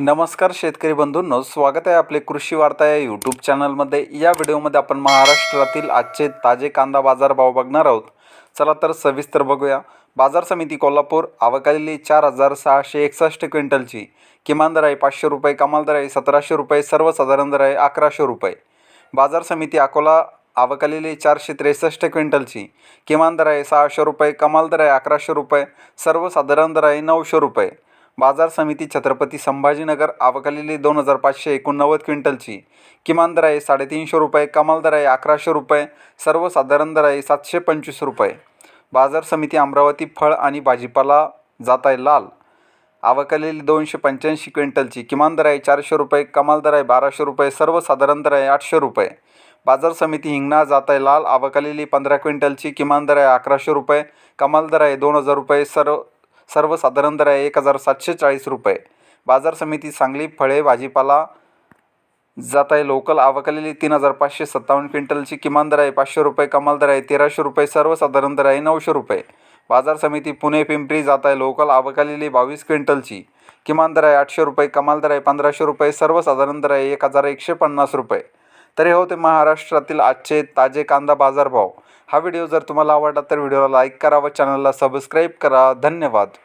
नमस्कार शेतकरी बंधूंनो स्वागत आहे आपले कृषी वार्ता या यूट्यूब चॅनलमध्ये या व्हिडिओमध्ये आपण महाराष्ट्रातील आजचे ताजे कांदा बाजार भाव बघणार आहोत. चला तर सविस्तर बघूया. बाजार समिती कोल्हापूर आवकालेली चार हजार सहाशे एकसष्ट क्विंटलची. किमान दर आहे पाचशे रुपये कमाल दर आहे सतराशे रुपये सर्वसाधारण दर आहे अकराशे रुपये. बाजार समिती अकोला आवकालेली चारशे त्रेसष्ट क्विंटलची. किमान दर आहे सहाशे रुपये कमाल दर आहे अकराशे रुपये सर्वसाधारण दर आहे नऊशे रुपये. बाजार समिती छत्रपती संभाजीनगर आवकलेली दोन हजार पाचशे एकोणनव्वद क्विंटलची. किमान दर आहे साडेतीनशे रुपये कमाल दर आहे अकराशे रुपये सर्वसाधारण दर आहे सातशे पंचवीस रुपये. बाजार समिती अमरावती फळ आणि भाजीपाला जात आहे लाल. आवकलेली दोनशे पंच्याऐंशी क्विंटलची किमान दर आहे चारशे रुपये कमाल दर आहे बाराशे रुपये सर्वसाधारण दर आहे आठशे रुपये. बाजार समिती हिंगणा जात आहे लाल आवकलेली पंधरा क्विंटलची किमान दर आहे अकराशे रुपये कमाल दर आहे दोन हजार रुपये सर्व सर्वसाधारण दर आहे एक हजार सातशे चाळीस रुपये. बाजार समिती सांगली फळे भाजीपाला जात आहे लोकल. आवकलेली तीन हजार पाचशे सत्तावन्न क्विंटलची किमान दर आहे पाचशे रुपये कमाल दर आहे तेराशे रुपये सर्वसाधारण दर आहे नऊशे रुपये. बाजार समिती पुणे पिंपरी जात आहे लोकल. आवकालेली बावीस क्विंटलची किमान दर आहे आठशे रुपये कमाल दर आहे पंधराशे रुपये सर्वसाधारण दर आहे एक हजार एकशे पन्नास रुपये. तर हे होते महाराष्ट्रातील आजचे ताजे कांदा बाजारभाव हा व्हिडिओ जर तुम्हाला आवडला तर व्हिडिओला लाईक करा व चॅनलला सबस्क्राईब करा. धन्यवाद.